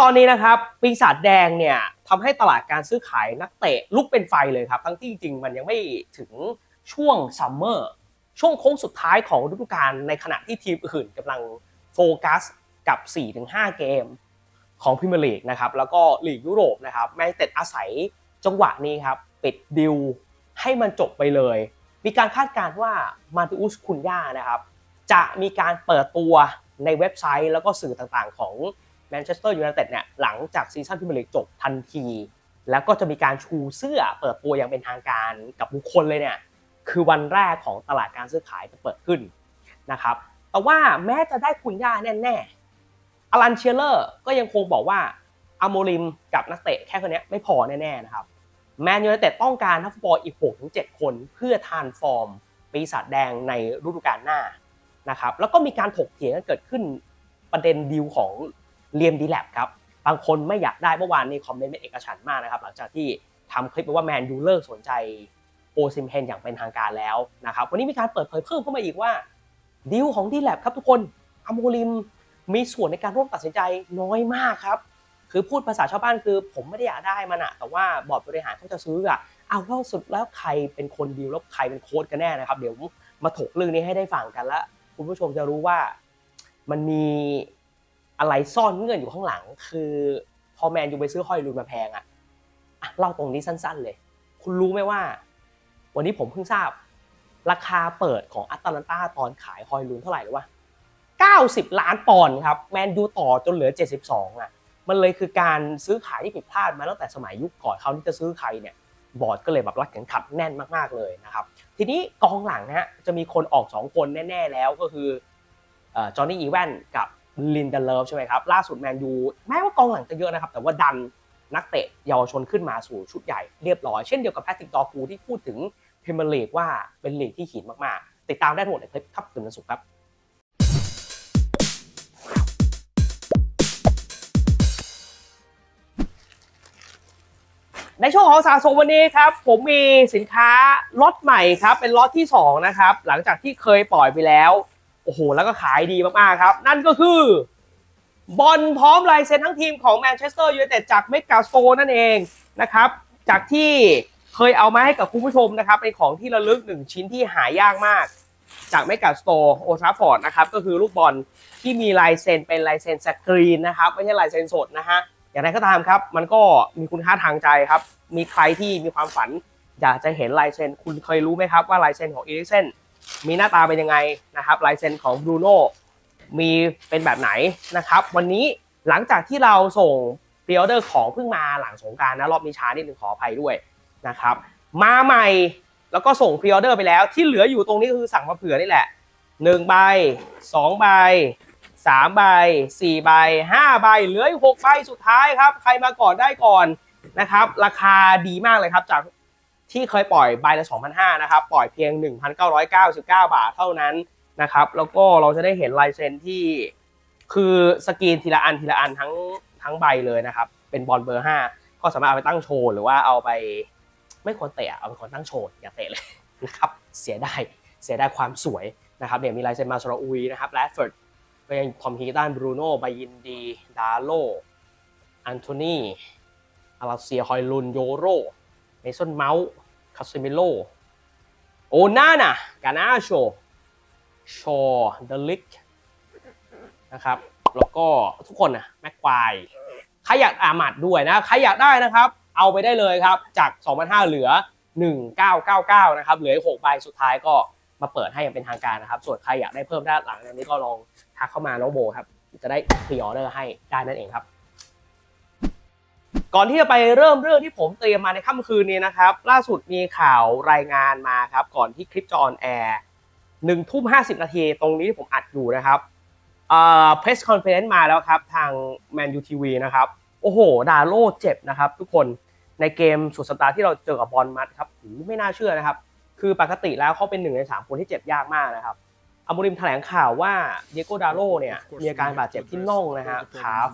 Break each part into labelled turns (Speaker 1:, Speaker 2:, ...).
Speaker 1: ตอนนี้นะครับปีศาจแดงเนี่ยทำให้ตลาดการซื้อขายนักเตะลุกเป็นไฟเลยครับ ทั้งที่จริงมันยังไม่ถึงช่วงซัมเมอร์ช่วงโค้งสุดท้ายของฤดูกาลในขณะที่ทีมอื่นกำลังโฟกัสกับ 4-5 เกมของพรีเมียร์ลีกนะครับแล้วก็ลีกยุโรปนะครับแมนเต็ดอาศัยจังหวะนี้ครับปิดดิวให้มันจบไปเลย มีการคาดการณ์ว่ามาติอุสคุนย่านะครับจะมีการเปิดตัวในเว็บไซต์แล้วก็สื่อต่างๆของ แมนเชสเตอร์ยูไนเต็ดเนี่ยหลังจากซีซั่นพรีเมียร์ลีกจบทันที แล้วก็จะมีการชูเสื้อเปิดตัวอย่างเป็นทางการกับบุคคลเลยเนี่ยคือวันแรกของตลาดการซื้อขายจะเปิดขึ้นนะครับแต่ว่าแม้จะได้คุณย่าแน่ๆอลันเชียเลอร์ก็ยังคงบอกว่าอโมริมกับนักเตะแค่คนนี้ไม่พอแน่ๆนะครับแมนยูไนเต็ดต้องการนักฟุตบอลอีก 6-7 คนเพื่อทานฟอร์ม ปีศาจแดงในฤดูกาลหน้านะครับแล้วก็มีการถกเถียงกันเกิดขึ้นประเด็นดีลของ เลียมดีแลบครับบางคนไม่อยากได้เมื่อวานนี้คอมเมนต์เป็นเอกฉันท์มากนะครับหลังจากที่ทำคลิปไปว่าแมนยูเลิกสนใจโอซิมเฮนอย่างเป็นทางการแล้วนะครับวันนี้มีการเปิดเผยเพิ่มเข้ามาอีกว่าดีลของดีแลบครับทุกคนอโมริมมีส่วนในการร่วมตัดสินใจน้อยมากครับคือพูดภาษาชาวบ้านคือ ผมไม่ได้อยากได้มันอะแต่ว่าบอร์ดบริหารเขาจะซื้ออะเอาแล้วสุดแล้วใครเป็นคนดีลแล้วใครเป็นโค้ดกันแน่นะครับ เดี๋ยวมาถกเรื่องนี้ให้ได้ฟังกันแล้ว คุณผู้ชมจะรู้ว่ามันมี อะไรซ่อนเงื่อนอยู่ข้างหลัง คือพอแมนยูไปซื้อฮอยลูนมาแพงอะ่ะเล่าตรงนี้สั้น ๆ เลย คุณรู้ไหมว่า วันนี้ผมเพิ่งทราบ ราคาเปิดของอัตแลนตาตอนขายฮอยลูนเท่าไหร่หรือวะ90 ล้านปอนด์ครับแมนยูต่อจนเหลือ 72อะมันเลยคือการซื้อขายที่ผิดพลาดมาตั้งแต่สมัยยุคก่อนเขาที่จะซื้อใครเนี่ยบอร์ดก็เลยแบบรัดเข็มขัดแน่นมากๆเลยนะครับ ทีนี้กองหลังนะฮะจะมีคนออก 2 คนแน่ ๆ แล้วก็คือจอห์นนี่อีแวนกับ ลินเดเลฟใช่ไหมครับ ล่าสุดแมนยูแม้ว่ากองหลังจะเยอะนะครับ แต่ว่าดันนักเตะเยาวชนขึ้นมาสู่ชุดใหญ่เรียบร้อย เช่นเดียวกับแพทริกดอคูที่พูดถึงพรีเมียร์ลีกว่าเป็นลีกที่หินมากๆ ติดตามได้ทั้งหมดในคลิปครับคืนวันศุกร์ครับในช่วงของสะสมวันนี้ครับ ผมมีสินค้าล็อตใหม่ครับ เป็นล็อตที่ 2 นะครับ หลังจากที่เคยปล่อยไปแล้ว โอ้โห แล้วก็ขายดีมากๆครับ นั่นก็คือบอลพร้อมลายเซ็นทั้งทีมของแมนเชสเตอร์ยูไนเต็ดจากเมกาโซนั่นเองนะครับ จากที่เคยเอามาให้กับคุณผู้ชมนะครับเป็นของที่ระลึกหนึ่งชิ้นที่หายากมาก จากเมกาสโตร์โอทราฟอร์ดนะครับก็คือลูกบอลที่มีลายเซ็นเป็นลายเซ็นสกรีนนะครับไม่ใช่ลายเซ็นสดนะฮะอย่างไรก็ตามครับ มันก็มีคุณค่าทางใจครับ มีใครที่มีความฝันอยากจะเห็นลายเซ็นคุณเคยรู้ไหมครับว่าลายเซ็นของอีริเซน มีหน้าตาเป็นยังไงนะครับลายเซ็นของบรูโน่มีเป็นแบบไหนนะครับ วันนี้หลังจากที่เราส่งพรีออเดอร์ของเพิ่งมาหลังสงการนะรอบนี้ช้านิดนึงขออภัยด้วยนะครับ มาใหม่แล้วก็ส่งพรีออเดอร์ไปแล้วที่เหลืออยู่ตรงนี้คือสั่งมาเผื่อนี่แหละ1ใบ2ใบ3ใบ4ใบ5ใบเหลืออีก6ใบสุดท้ายครับ ใครมาก่อนได้ก่อนนะครับ ราคาดีมากเลยครับจาก ที่เคยปล่อยใบละ2,500นะครับปล่อยเพียง 1,999 บาทเท่านั้นนะครับแล้วก็เราจะได้เห็นลายเซ็นที่คือสกรีนทีละอันทีละอันทั้งทั้งใบเลยนะครับเป็นบอลเบอร์ 5 ก็สามารถเอาไปตั้งโชว์หรือว่าเอาไปไม่ควรเตะเอาไปควรตั้งโชว์อย่าเตะเลยนะครับเสียไดายเสียไดายความสวยนะครับเนี่ยมีลายเซ็นมาสราอุยนะครับแรดเฟิร์ดก็ยังทอมฮีตันบรูโน่บายินดีดาโลอันโทนีอาราเซียฮอยลุนโยโร มสันเมาส์คาซิเมโลโอนาน่ะกานาโชชอเดลิกนะครับ แล้วก็ทุกคนนะแม็กควายใครอยากอามัดด้วยนะ ใครอยากได้นะครับ เอาไปได้เลยครับ จาก 2,500 เหลือ 1999 นะครับ เหลือ6ใบสุดท้ายก็มาเปิดให้อย่างเป็นทางการนะครับ ส่วนใครอยากได้เพิ่มด้านหลังนี้ก็ลองทักเข้ามาน้องโบครับ จะได้พรีออเดอร์ให้ได้นั่นเองครับ ก่อนที่จะไปเริ่มเรื่องที่ผมเตรียมมาในค่ำคืนนี้นะครับ ล่าสุดมีข่าวรายงานมาครับ ก่อนที่คลิปจะออนแอร์หนึ่งทุ่มห้าสิบนาทีตรงนี้ที่ผมอัดอยู่นะครับเอ่อเพรสคอนเฟอเรนซ์มาแล้วครับ ทางแมนยูทีวีนะครับ โอ้โห ดาโลเจ็บนะครับ ทุกคนในเกมสุดสัปดาห์ที่เราเจอกับบอลมัดครับไม่น่าเชื่อนะครับ คือปกติแล้วเขาเป็นหนึ่งในสามคนที่เจ็บยากมากนะครับ อามูริมแถลงข่าวว่าเดียโกดาโลเนี่ยมีอาการบาดเจ็บที่น่องนะฮะคาฟ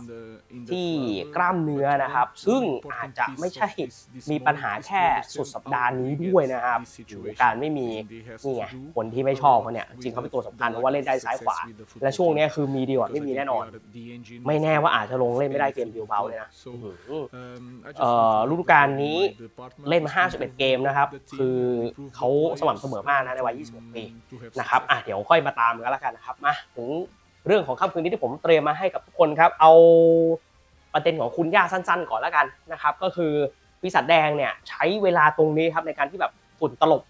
Speaker 1: ที่กล้ามเนื้อนะครับ ซึ่งอาจจะไม่ใช่มีปัญหาแค่สุดสัปดาห์นี้ด้วยนะครับการไม่มีนี่ไงคนที่ไม่ชอบเขาเนี่ยจริงเขาเป็นตัวสำคัญเพราะว่าเล่นได้ซ้ายขวา และช่วงเนี้ยคือมีดีกว่าไม่มีแน่นอน ไม่แน่ว่าอาจจะลงเล่นไม่ได้เกมบิวเบาเลยนะอื้อหือเอ่อฤดูกาลนี้เล่นมา 51 เกมนะครับ คือเขาสม่ำเสมอมากนะในวัย 26 ปีนะครับอะเดี๋ยวค่อยมาตามกันแล้วกันนะครับมาถึงเรื่องของค่ำคืนนี้ที่ผมเตรียมมาให้กับทุกคนครับ เอาประเด็นของคุณย่าสั้น ๆ ก่อนแล้วกันนะครับ ก็คือปีศาจแดงเนี่ยใช้เวลาตรงนี้ครับในการที่แบบฝุ่นตลบ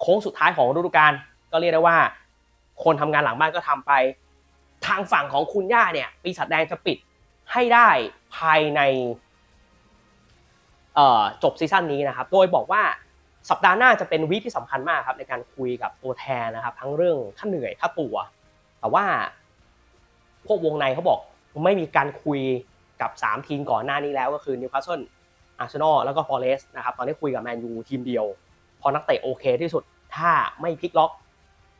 Speaker 1: โค้งสุดท้ายของฤดูกาลก็เรียกได้ว่า คนทำงานหลังบ้านก็ทำไป ทางฝั่งของคุณย่าเนี่ย ปีศาจแดงจะปิดให้ได้ภายในจบซีซั่นนี้นะครับ โดยบอกว่า สัปดาห์หน้าจะเป็นวีคที่สำคัญมากครับในการคุยกับตัวแทนนะครับ ทั้งเรื่องค่าเหนื่อยค่าตัว แต่ว่าพวกวงในเขาบอกไม่มีการคุยกับ 3 ทีมก่อนหน้านี้แล้วก็คือนิวคาสเซิลอาร์เซนอลแล้วก็ฟอเรสต์นะครับตอนนี้คุยกับแมนยูทีมเดียว พอนักเตะโอเคที่สุดถ้าไม่พลิกล็อก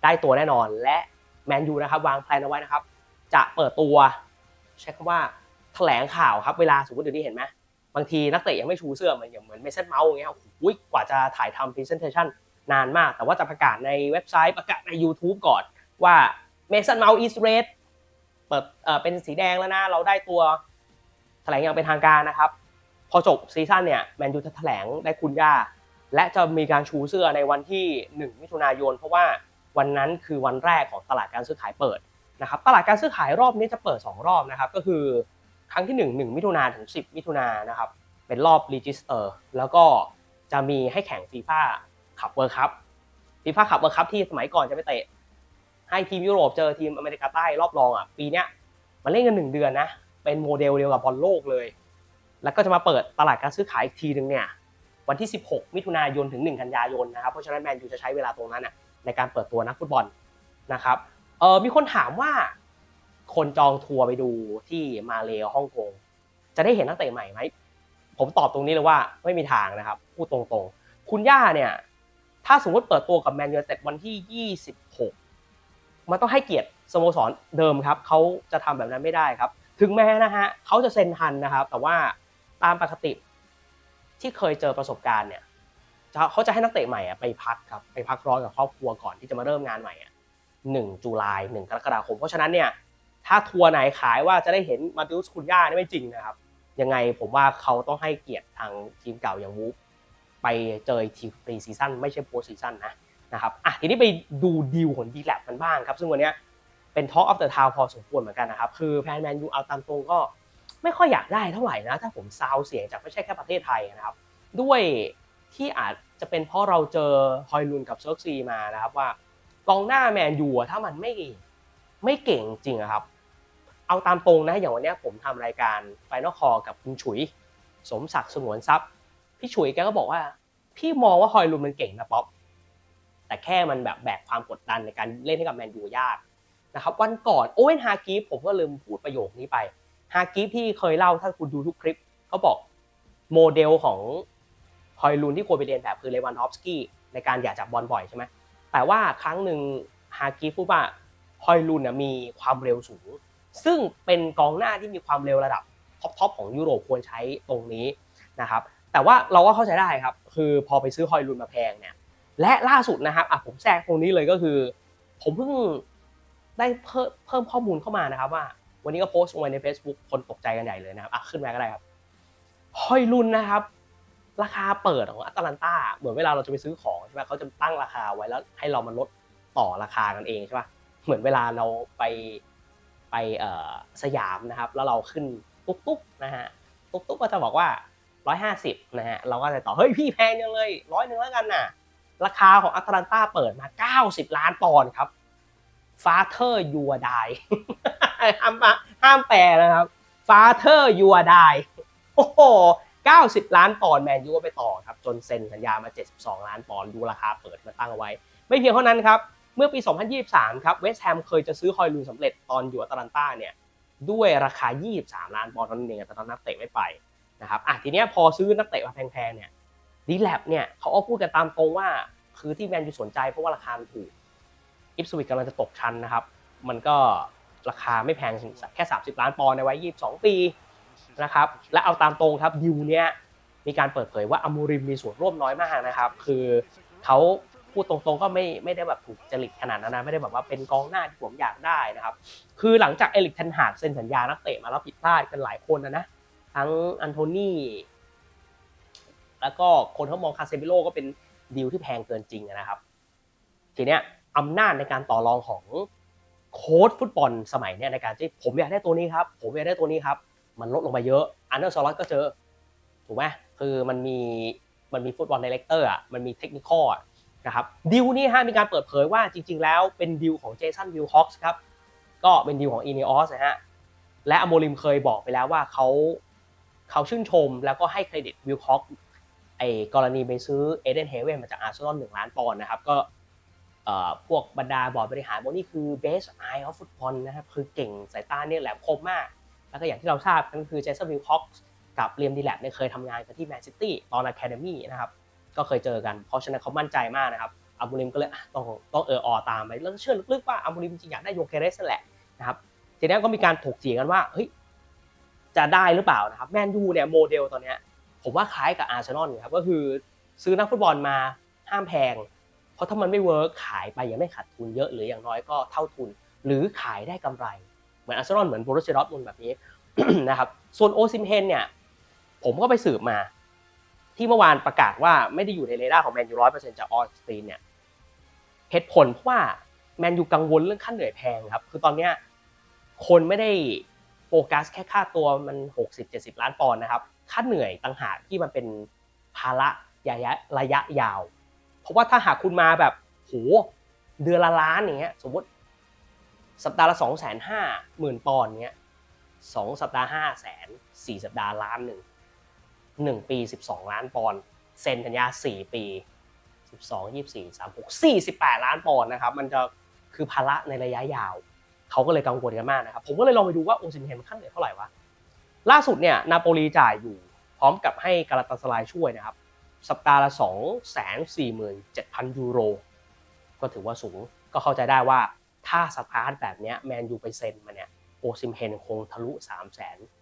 Speaker 1: ได้ตัวแน่นอน และแมนยูนะครับวางแผนเอาไว้นะครับ จะเปิดตัว ใช้คำว่าแถลงข่าวครับ เวลาสมมติเดี๋ยวนี้เห็นไหม บางทีนักเตะยังไม่ชูเสื้อเหมือนอย่างเหมือนเมสเซนเมาส์อย่างเงี้ยโอ้โหกว่าจะถ่ายทำพรีเซนเทชันนานมาก แต่ว่าจะประกาศในเว็บไซต์ประกาศใน YouTube ก่อนว่าเมสันเมาส์อีสเรดเปิดเอ่อเป็นสีแดงแล้วนะ เราได้ตัวแถลงอย่างเป็นทางการนะครับ พอจบซีซั่นเนี่ยแมนยูจะแถลงได้คุณย่า และจะมีการชูเสื้อในวันที่ 1 มิถุนายน เพราะว่าวันนั้นคือวันแรกของตลาดการซื้อขายเปิดนะครับตลาดการซื้อขายรอบนี้จะเปิด 2 รอบนะครับก็คือ ครั้งที่ 1 1 มิถุนาถึง 10 มิถุนานะครับ เป็นรอบรีจิสเตอร์แล้วก็จะมีให้แข่งฟีฟ่าขับเวิร์คัพฟีฟ่าขับเวิร์คัพที่สมัยก่อนจะไปเตะ ให้ทีมยุโรปเจอทีมอเมริกาใต้รอบรองอะปีเนี้ยมันเล่นกัน1เดือนนะ เป็นโมเดลเดียวกับบอลโลกเลย แล้วก็จะมาเปิดตลาดการซื้อขายอีกทีหนึ่งเนี่ยวันที่ 16 มิถุนายนถึง 1 กันยายนนะครับ เพราะฉะนั้นแมนยูจะใช้เวลาตรงนั้นน่ะในการเปิดตัวนักฟุตบอลนะครับเออมีคนถามว่า คนจองทัวร์ไปดูที่มาเลฮ่องกงจะได้เห็นนักเตะใหม่ไหมผมตอบตรงนี้เลยว่าไม่มีทางนะครับพูดตรงๆ คุณย่าเนี่ย ถ้าสมมติเปิดตัวกับแมนยูเต็ดวันที่ 26 มันต้องให้เกียรติสโมสรเดิมครับเขาจะทำแบบนั้นไม่ได้ครับ ถึงแม้นะฮะเขาจะเซ็นทันนะครับ แต่ว่าตามปกติที่เคยเจอประสบการณ์เนี่ยเขาจะให้นักเตะใหม่ไปพักครับไปพักร้อนกับครอบครัวก่อนที่จะมาเริ่มงานใหม่อะ1จุลาย1กรกฎาคม เพราะฉะนั้นเนี่ย ถ้าทัวร์ไหนขายว่าจะได้เห็นมาติอุสคุณย่านี่ไม่จริงนะครับ ยังไงผมว่าเขาต้องให้เกียรติทางทีมเก่าอย่างวูฟไปเจอทีมปรีซีซั่นไม่ใช่โปรซีซั่นนะนะครับอะทีนี้ไปดูดีลของดีแลบกันบ้างครับ ซึ่งวันนี้เป็น Talk of the Town พอสมควรเหมือนกันนะครับ คือแพนแมนยูเอาตามตรงก็ไม่ค่อยอยากได้เท่าไหร่นะ ถ้าผมซาวเสียงจากไม่ใช่แค่ประเทศไทยนะครับ ด้วยที่อาจจะเป็นเพราะเราเจอฮอยลุนกับเซิร์กซีมานะครับว่ากองหน้าแมนยูถ้ามันไม่ ไม่เก่งจริงอะครับ เอาตามตรงนะอย่างวันนี้ผมทำรายการไฟนอลคอกับคุณฉุย สมศักดิ์สงวนทรัพย์พี่ฉุยแกก็บอกว่า พี่มองว่าฮอยลุนมันเก่งนะป๊อปแต่แค่มันแบบแบกความกดดันในการเล่นให้กับแมนยูยากนะครับวันก่อนโอเวนฮากีฟผมก็ลืมพูดประโยคนี้ไปฮากีฟที่เคยเล่าถ้าคุณดูทุกคลิปเขาบอกโมเดลของฮอยลุนที่ควรไปเรียนแบบคือเลวันดอฟสกี้ในการอยากจับบอลบ่อยใช่ไหมแต่ว่าครั้งหนึ่งฮากิพูดว่า ฮอยลุนน่ะมีความเร็วสูง ซึ่งเป็นกองหน้าที่มีความเร็วระดับท็อปๆของยุโรปควรใช้ตรงนี้นะครับแต่ว่าเราก็เข้าใจได้ครับ คือพอไปซื้อฮอยลุนมาแพงเนี่ยและล่าสุดนะครับอะผมแทรกตรงนี้เลยก็คือ ผมเพิ่งได้เพิ่มเพิ่มข้อมูลเข้ามานะครับว่า วันนี้ก็โพสต์ลงไว้ใน Facebook คนตกใจกันใหญ่เลยนะครับอะขึ้นมาก็ได้ครับฮอยลุนนะครับราคาเปิดของอัตแลนตาเหมือนเวลาเราจะไปซื้อของใช่ไหมเขาจะตั้งราคาไว้แล้วให้เรามาลดต่อราคากันเองใช่ปะ เหมือนเวลาเราไปไปเอ่อสยามนะครับ แล้วเราขึ้นตุ๊กตุ๊กนะฮะตุ๊กตุ๊กก็จะบอกว่า 150นะฮะเราก็จะต่อเฮ้ยพี่แพงจังเลยร้อยหนึ่งแล้วกันน่ะ ราคาของอัตแลนตาเปิดมา 90 ล้านปอนด์ครับ Father you are die ห้ามห้ามแปลนะครับ Father you are die โอ้โห90 ล้านปอนด์แมนยูก็ไปต่อครับ จนเซ็นสัญญามา 72 ล้านปอนด์ดูราคาเปิดมาตั้งเอาไว้ ไม่เพียงเท่านั้นครับ เมื่อปี 2023 ครับเวสต์แฮมเคยจะซื้อฮอยลูนสำเร็จตอนอยู่อัตแลนตาเนี่ยด้วยราคา 23 ล้านปอนด์นนั้นเองแต่ตอนนักเตะไม่ไปนะครับอะทีเนี้ยพอซื้อนักเตะมาแพงๆเนี่ยดีแลบเนี่ยเขาเอาพูดกันตามตรงว่าคือที่แมนยูสนใจเพราะว่าราคามันถูกอิฟสวิกกำลังจะตกชั้นนะครับ มันก็ราคาไม่แพงแค่ 30 ล้านปอนด์ในวัย22 ปีนะครับและเอาตามตรงครับดิวเนี้ยมีการเปิดเผยว่าอมูริมมีส่วนร่วมน้อยมากนะครับ คือเขา พูดตรงๆก็ไม่ไม่ได้แบบถูกจริตขนาดนั้นนะไม่ได้แบบว่าเป็นกองหน้าที่ผมอยากได้นะครับ คือหลังจากเอลิกเทนฮากเซ็นสัญญานักเตะมาแล้วผิดพลาดกันหลายคนนะนะทั้งอันโทนีแล้วก็คนเขามองคาเซมิโลก็เป็นดีลที่แพงเกินจริงนะครับ ทีเนี้ยอำนาจในการต่อรองของโค้ชฟุตบอลสมัยเนี้ยในการที่ผมอยากได้ตัวนี้ครับ ผมอยากได้ตัวนี้ครับ มันลดลงไปเยอะอันเดอร์ซอลก็เจอถูกไหมคือมันมีมันมีฟุตบอลดีเลกเตอร์อะมันมีเทคนิคอล นะครับดิวนี้ฮะมีการเปิดเผยว่าจริง ๆ แล้วเป็นดิวของเจสันวิลฮอกส์ครับก็เป็นดิวของอีเนออสนะฮะและอโมริมเคยบอกไปแล้วว่าเขาเขาชื่นชมแล้วก็ให้เครดิตวิลคอกไอ้กรณีไปซื้อเอเดนเฮเวนมาจากอาร์เซนอลหนึ่งล้านปอนด์นะครับก็พวกบรรดาบอร์ดบริหารบอกนี่คือ best eye of football นะครับคือเก่งสายตาเนี่ยแหลมคมมาก แล้วก็อย่างที่เราทราบกันคือเจสันวิลคอกกับเรียมดีแลบเนี่ยเคยทำงานกันที่แมนซิตี้ตอนอะคาเดมี่นะครับ ก็เคยเจอกัน เพราะฉะนั้นเขามั่นใจมากนะครับอับูริมก็เลยต้องต้องเอออตามไปแล้วเชื่อลึกๆว่าอับูริมจริงๆอยากได้โยเคเรสนั่นแหละนะครับทีนี้ก็มีการถกเถียงกันว่าเฮ้ยจะได้หรือเปล่านะครับแมนยูเนี่ยโมเดลตอนนี้ผมว่าคล้ายกับอาร์เซนอลครับก็คือซื้อนักฟุตบอลมาห้ามแพง เพราะถ้ามันไม่เวิร์กขายไปยังไม่ขาดทุนเยอะหรืออย่างน้อยก็เท่าทุน หรือขายได้กำไร เหมือนอาร์เซนอลเหมือนโบรุสเซียดอร์ทมุนแบบนี้นะครับส่วนโอซิมเฮนเนี่ยผมก็ไปสืบมา ที่เมื่อวานประกาศว่าไม่ได้อยู่ในเรดาร์ของแมนยูร้อยเปอร์เซ็นต์จากออสตีนเนี่ยเหตุผลเพราะว่าแมนยูกังวลเรื่องค่าเหนื่อยแพงครับ คือตอนเนี้ยคนไม่ได้โฟกัสแค่ค่าตัวมัน 60-70 ล้านปอนด์นะครับ ค่าเหนื่อยต่างหากที่มันเป็นภาระระยะระยะยาว เพราะว่าถ้าหากคุณมาแบบโหเดือนละล้านอย่างเงี้ยสมมติสัปดาห์ละ2 5 0 0 0 0หมื่นปอนด์เงี้ยสองสัปดาห์5 0 0 0 0 0สี่สัปดาห์ล้านหนึ่ง หนึ่งปี 12 ล้านปอนด์เซ็นสัญญา 4 ปี 12 24 36 48 ล้านปอนด์นะครับมันจะคือภาระในระยะยาว เขาก็เลยกังวลกันมากนะครับ ผมก็เลยลองไปดูว่าโอซิมเฮนขั้นเหนื่อเท่าไหร่วะ ล่าสุดเนี่ยนาโปลีจ่ายอยู่พร้อมกับให้กาลาตาสลายช่วยนะครับ สัปดาห์ละ 2 4 7 0 0 0 ยูโร ก็ถือว่าสูงก็เข้าใจได้ว่าถ้าสตาร์ทแบบนี้แมนยูไปเซ็นมาเนี่ยโอซิมเฮนคงทะลุ 3 0 0 0 0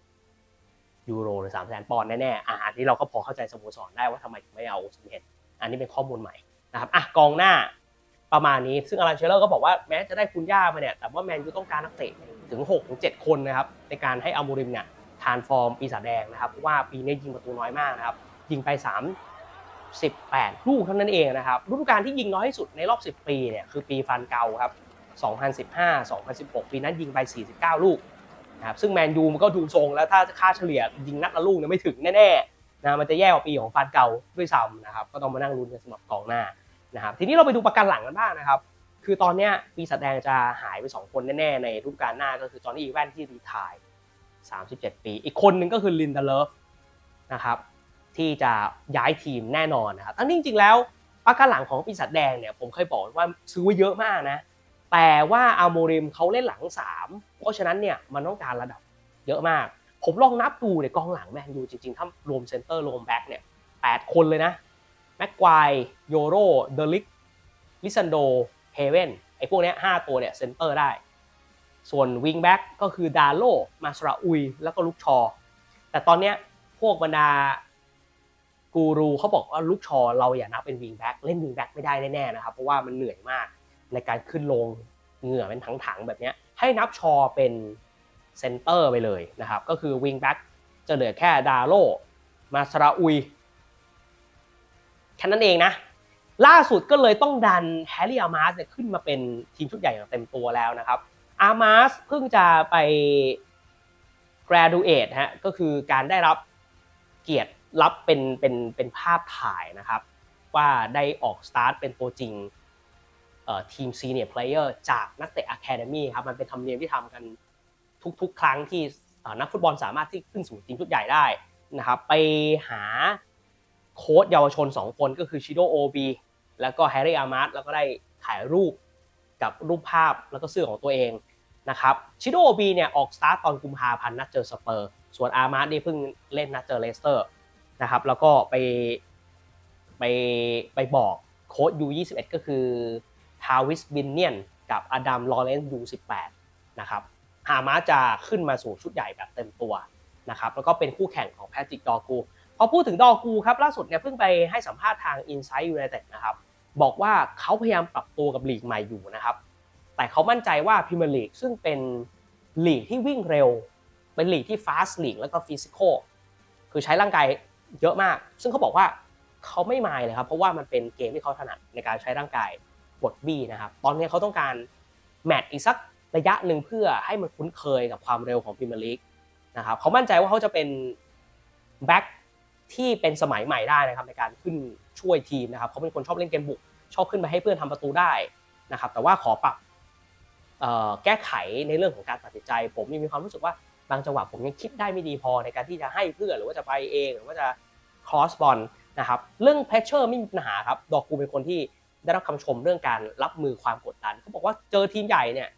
Speaker 1: ยูโรหรือ3 0 0 0 0 0ปอนด์แน่ๆอะอันนี้เราก็พอเข้าใจสโมสรได้ว่าทำไมถึงไม่เอาโอซิมเฮนอันนี้เป็นข้อมูลใหม่นะครับอะกองหน้าประมาณนี้ซึ่งอลันเชลเลอร์ก็บอกว่าแม้จะได้คุณย่ามาเนี่ยแต่ว่าแมนยูต้องการนักเตะถึง6ถึง7คนนะครับในการให้อัลโมริมเนี่ยทานฟอร์มปีศาจแดงนะครับเพราะว่าปีนี้ยิงประตูน้อยมากนะครับยิงไป38ลูกเท่านั้นเองนะครับฤดูกาลที่ยิงน้อยที่สุดในรอบ 10 ปีเนี่ยคือปีฟันเกาครับ2015 2016 ปีนั้นยิงไป 49 ลูก นะครับซึ่งแมนยูมันก็ดูทรงแล้วถ้าค่าเฉลี่ยยิงนัดละลูกเนี่ยไม่ถึงแน่ๆนะมันจะแย่กว่าปีของฟันเกาด้วยซ้ำนะครับก็ต้องมานั่งลุ้นกันสำหรับกองหน้านะครับทีนี้เราไปดูประกันหลังกันบ้างนะครับคือตอนเนี้ยปีศาจแดงจะหายไป 2 คนแน่ๆในฤดูกาลหน้าก็คือจอห์นนี่อีแวนที่รีทาย 37 ปี อีกคนหนึ่งก็คือลินเดเลฟนะครับที่จะย้ายทีมแน่นอนนะครับทั้งนี้จริงๆแล้วประกันหลังของปีศาจแดงเนี่ยผมเคยบอกว่าซื้อไว้เยอะมากนะ แต่ว่าอัลโมริมเขาเล่นหลัง 3 เพราะฉะนั้นเนี่ยมันต้องการระดับเยอะมาก ผมลองนับดูเนี่ยกองหลังแมนยูจริงๆ ถ้ารวมเซนเตอร์รวมแบ็กเนี่ย8คนเลยนะแม็กควายโยโรเดลิกลิซันโดเฮเวนไอ้พวกเนี้ยห้าตัวเนี่ยเซนเตอร์ได้ ส่วนวิงแบ็กก็คือดาโลมาสราอุย แล้วก็ลุกชอ แต่ตอนเนี้ยพวกบรรดากูรูเขาบอกว่าลุกชอเราอย่านับเป็นวิงแบ็กเล่นวิงแบ็กไม่ได้แน่ๆนะครับ เพราะว่ามันเหนื่อยมาก ในการขึ้นลงเหงื่อเป็นถังๆแบบนี้ให้นับชอเป็นเซนเตอร์ไปเลยนะครับ ก็คือวิงแบ็กจะเหลือแค่ดาโลมาสราอุยแค่นั้นเองนะ ล่าสุดก็เลยต้องดันแฮร์รี่อาร์มาสเนี่ยขึ้นมาเป็นทีมชุดใหญ่อย่างเต็มตัวแล้วนะครับอาร์มาสเพิ่งจะไป graduate ฮะก็คือการได้รับเกียรติรับเป็นเป็นเป็นภาพถ่ายนะครับ ว่าได้ออกสตาร์ทเป็นตัวจริง ทีมซีเนียร์เพลเยอร์จากนักเตะอะคาเดมี่ครับมันเป็นธรรมเนียมที่ทำกันทุกๆ ครั้งที่นักฟุตบอลสามารถที่ขึ้นสู่ทีมชุดใหญ่ได้นะครับไปหาโค้ชเยาวชน 2 คนก็คือชิโดโอบีแล้วก็แฮร์รี่อาร์มาร์แล้วก็ได้ถ่ายรูปกับรูปภาพแล้วก็เสื้อของตัวเองนะครับชิโดโอบีเนี่ยออกสตาร์ตตอนกุมภาพันธ์นัดเจอสเปอร์ ส่วนอาร์มาร์นี่เพิ่งเล่นนัดเจอเลสเตอร์นะครับแล้วก็ไปไปไปบอกโค้ชยู21 ก็คือาวิสบินเนียน กับอดัมลอเรนซ์ยู18นะครับฮามาจะขึ้นมาสู่ชุดใหญ่แบบเต็มตัวนะครับแล้วก็เป็นคู่แข่งของแพทริกดอกูพอพูดถึงดอกูครับล่าสุดเนี่ยเพิ่งไปให้สัมภาษณ์ทาง Inside United นะครับบอกว่าเขาพยายามปรับตัวกับลีกใหม่อยู่นะครับแต่เขามั่นใจว่าพรีเมียร์ลีกซึ่งเป็นลีกที่วิ่งเร็ว เป็นลีกที่ฟาสต์ลีกแล้วก็ฟิสิกอลคือใช้ร่างกายเยอะมาก ซึ่งเขาบอกว่าเขาไม่มายเลยครับ เพราะว่ามันเป็นเกมที่เขาถนัดในการใช้ร่างกาย บดบี้นะครับ ตอนนี้เขาต้องการแมตช์อีกสักระยะหนึ่งเพื่อให้มันคุ้นเคยกับความเร็วของพรีเมียร์ลีกนะครับเขามั่นใจว่าเขาจะเป็นแบ็คที่เป็นสมัยใหม่ได้นะครับในการขึ้นช่วยทีมนะครับเขาเป็นคนชอบเล่นเกมบุก ชอบขึ้นไปให้เพื่อนทำประตูได้นะครับแต่ว่าขอปรับแก้ไขในเรื่องของการตัดสินใจ ผมยังมีความรู้สึกว่าบางจังหวะผมยังคิดได้ไม่ดีพอในการที่จะให้เพื่อนหรือว่าจะไปเอง หรือว่าจะ cross บอลนะครับเรื่อง pressure ไม่มีปัญหาครับดอกกูเป็นคนที่ ได้รับคำชมเรื่องการรับมือความกดดันเขาบอกว่าเจอทีมใหญ่เนี่ย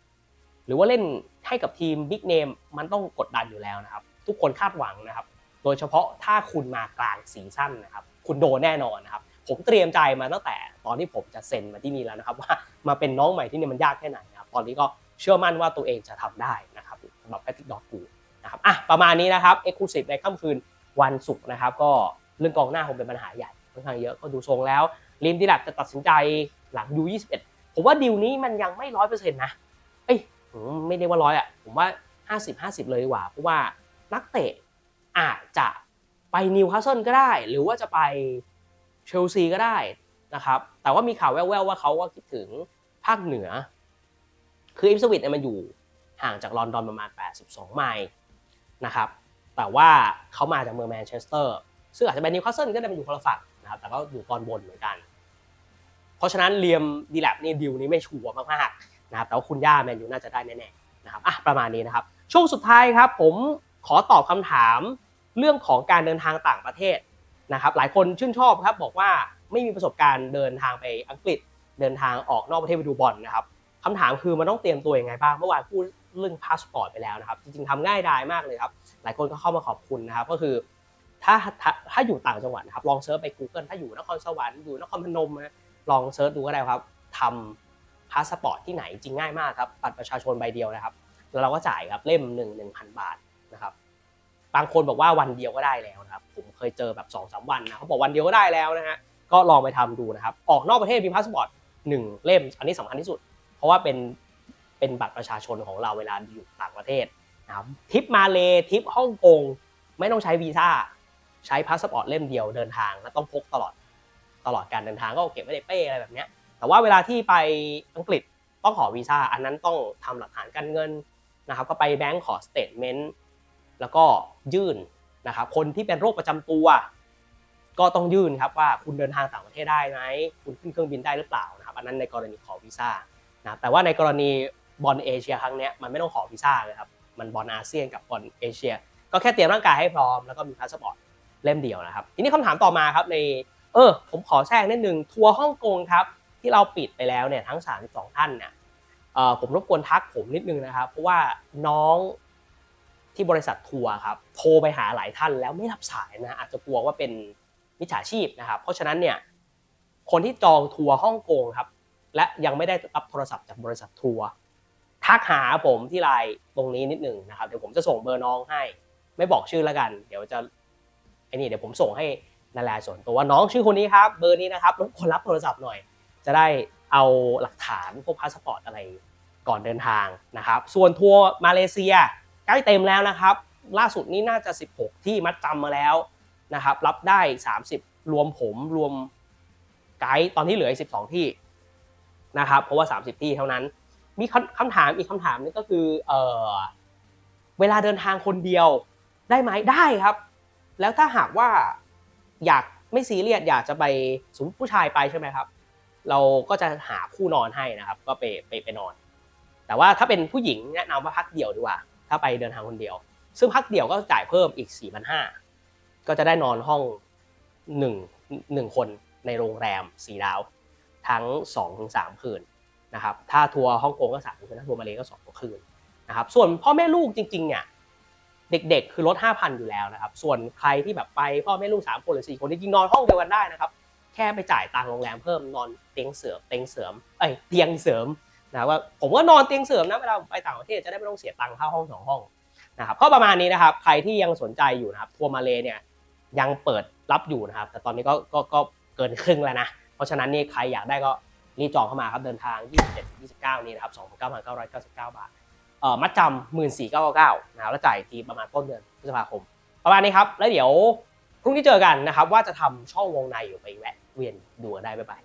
Speaker 1: หรือว่าเล่นให้กับทีมบิ๊กเนมมันต้องกดดันอยู่แล้วนะครับ ทุกคนคาดหวังนะครับ โดยเฉพาะถ้าคุณมากลางซีซั่นนะครับ คุณโดนแน่นอนนะครับ ผมเตรียมใจมาตั้งแต่ตอนที่ผมจะเซ็นมาที่นี่แล้วนะครับ ว่ามาเป็นน้องใหม่ที่นี่มันยากแค่ไหนนะครับ ตอนนี้ก็เชื่อมั่นว่าตัวเองจะทำได้นะครับสำหรับแพทริกดอกกูนะครับอะประมาณนี้นะครับเอ็กซ์คลูซีฟในค่ำคืนวันศุกร์นะครับ ก็เรื่องกองหน้าคงเป็นปัญหาใหญ่ค่อนข้างเยอะก็ดูทรงแล้ว ลิมดิลัดจะตัดสินใจหลังยู21 ผมว่าดีลนี้มันยังไม่ร้อยเปอร์เซ็นต์นะ เอ้ยไม่ได้ว่าร้อยอะ ผมว่า 50 50 เลยดีกว่า เพราะว่านักเตะอาจจะไปนิวคาสเซิลก็ได้ หรือว่าจะไปเชลซีก็ได้นะครับ แต่ว่ามีข่าวแว่วๆว่าเขาก็คิดถึงภาคเหนือ คืออิฟสวิตเนี่ยมันอยู่ห่างจากลอนดอนประมาณ 82 ไมล์นะครับ แต่ว่าเขามาจากเมืองแมนเชสเตอร์ ซึ่งอาจจะเป็นนิวคาสเซิลก็ได้มันอยู่คนละฝั่งนะครับ แต่ก็อยู่ตอนบนเหมือนกัน เพราะฉะนั้นเลียมดีแลบนี่ดิวนี้ไม่ชัวร์มากๆนะครับแต่ว่าคุณย่าแมนยูน่าจะได้แน่ๆนะครับอะประมาณนี้นะครับ ช่วงสุดท้ายครับผมขอตอบคำถามเรื่องของการเดินทางต่างประเทศนะครับหลายคนชื่นชอบครับบอกว่าไม่มีประสบการณ์เดินทางไปอังกฤษ เดินทางออกนอกประเทศไปดูบอลนะครับคำถามคือมันต้องเตรียมตัวยังไงบ้างเมื่อวานพูดเรื่องพาสปอร์ตไปแล้วนะครับจริงๆทำง่ายดายมากเลยครับหลายคนก็เข้ามาขอบคุณนะครับก็คือถ้าถ้าถ้าอยู่ต่างจังหวัดนะครับลองเซิร์ชไป Google ถ้าอยู่นครสวรรค์อยู่นครพนมนะ ลองเซิร์ชดูก็ได้ครับทำพาสปอร์ตที่ไหนจริงง่ายมากครับบัตรประชาชนใบเดียวนะครับ แล้วเราก็จ่ายครับเล่มหนึ่งหนึ่งพันบาทนะครับ บางคนบอกว่าวันเดียวก็ได้แล้วนะครับ ผมเคยเจอแบบ2องสาวันนะเขาบอกวันเดียวก็ได้แล้วนะฮะก็ลองไปทำดูนะครับ ออกนอกประเทศมีพาสปอร์ตหนึ่งเล่ม อันนี้สำคัญที่สุด เพราะว่าเป็นเป็นบัตรประชาชนของเราเวลาอยู่ต่างประเทศนะครับทิปมาเลทิปฮ่องกงไม่ต้องใช้วีซ่าใช้พาสปอร์ตเล่มเดียวเดินทางและต้องพกตลอด ตลอดการเดินทางก็เก็บไว้ในเป้อะไรแบบเนี้ยแต่ว่าเวลาที่ไปอังกฤษต้องขอวีซ่าอันนั้นต้องทำหลักฐานการเงินนะครับก็ไปแบงก์ขอสเตทเมนต์แล้วก็ยื่นนะครับคนที่เป็นโรคประจำตัว ก็ต้องยื่นครับว่าคุณเดินทางต่างประเทศได้ไหมคุณขึ้นเครื่องบินได้หรือเปล่านะครับอันนั้นในกรณีขอวีซ่านะแต่ว่าในกรณีบอลเอเชียครั้งนี้มันไม่ต้องขอวีซ่าเลยครับมันบอลอาเซียนกับบอลเอเชีย ก็แค่เตรียมร่างกายให้พร้อมแล้วก็มีพาสปอร์ตเล่มเดียวนะครับ ทีนี้คำถามต่อมาครับใน เออ ผมขอแทรกนิดนึงทัวร์ฮ่องกงครับ ที่เราปิดไปแล้วเนี่ยทั้ง 32 ท่านเนี่ยผมรบกวนทักผมนิดนึงนะครับ เพราะว่าน้องที่บริษัททัวร์ครับโทรไปหาหลายท่านแล้วไม่รับสายนะอาจจะกลัวว่าเป็นมิจฉาชีพนะครับ เพราะฉะนั้นเนี่ยคนที่จองทัวร์ฮ่องกงครับ และยังไม่ได้รับโทรศัพท์จากบริษัททัวร์ทักหาผมที่ไลน์ตรงนี้นิดหนึ่งนะครับเดี๋ยวผมจะส่งเบอร์น้องให้ ไม่บอกชื่อแล้วกัน เดี๋ยวจะไอ้นี่เดี๋ยวผมส่งให้ ในไลน์ส่วนตัวว่าน้องชื่อคนนี้ครับ เบอร์นี้นะครับรบกวนรับโทรศัพท์หน่อย จะได้เอาหลักฐานพวกพาสปอร์ตอะไรก่อนเดินทางนะครับ ส่วนทัวร์มาเลเซียใกล้เต็มแล้วนะครับ ล่าสุดนี้น่าจะ 16 ที่มัดจำมาแล้วนะครับ รับได้ 30 รวมผมรวมไกด์ตอนนี้เหลืออีก12 ที่นะครับ เพราะว่า 30 ที่เท่านั้น มีคำคำถามอีกคำถามนึงก็คือเออเวลาเดินทางคนเดียวได้ไหมได้ครับ แล้วถ้าหากว่า อยากไม่ซีเรียสอยากจะไปสมมติผู้ชายไปใช่ไหมครับ เราก็จะหาคู่นอนให้นะครับ ก็ไปไปไปนอน แต่ว่าถ้าเป็นผู้หญิงแนะนำว่าพักเดี่ยวดีกว่า ถ้าไปเดินทางคนเดียว ซึ่งพักเดี่ยวก็จ่ายเพิ่มอีก4 5 0 0ก็จะได้นอนห้องหนึ่งหนึ่งคนในโรงแรมสี่ดาว ทั้ง2-3ถึง3คืนนะครับ ถ้าทัวร์ฮ่องกงก็สามคืนถ้าทัวร์มาเลก็สองคืนนะครับ ส่วนพ่อแม่ลูกจริงๆเนี่ย เด็กๆ คือลด 5,000 อยู่แล้วนะครับ ส่วนใครที่แบบไปพ่อแม่ลูก 3 คนหรือ 4 คนจริงๆนอนห้องเดียวกันได้นะครับ แค่ไปจ่ายตังค์โรงแรมเพิ่มนอนเตียงเสริมเตียงเสริมเอ้ยเตียงเสริมนะว่าผมก็นอนเตียงเสริมนะเวลาไปต่างประเทศจะได้ไม่ต้องเสียตังค่าห้องสองห้องนะครับก็ประมาณนี้นะครับ ใครที่ยังสนใจอยู่นะครับทัวร์มาเลเนี่ยยังเปิดรับอยู่นะครับ แต่ตอนนี้ก็ก็ก็เกินครึ่งแล้วนะ เพราะฉะนั้นนี่ใครอยากได้ก็รีบจองเข้ามาครับเดินทาง 27-29 นี้นะครับ 29,999บาทเอ่อ มัดจำ14,999นะครับแล้วจ่ายทีประมาณต้นเดือนพฤษภาคม ประมาณนี้ครับ แล้วเดี๋ยวพรุ่งนี้เจอกันนะครับ ว่าจะทำช่องวงในอยู่ไปแวะเวียนดูกันได้บ๊ายบาย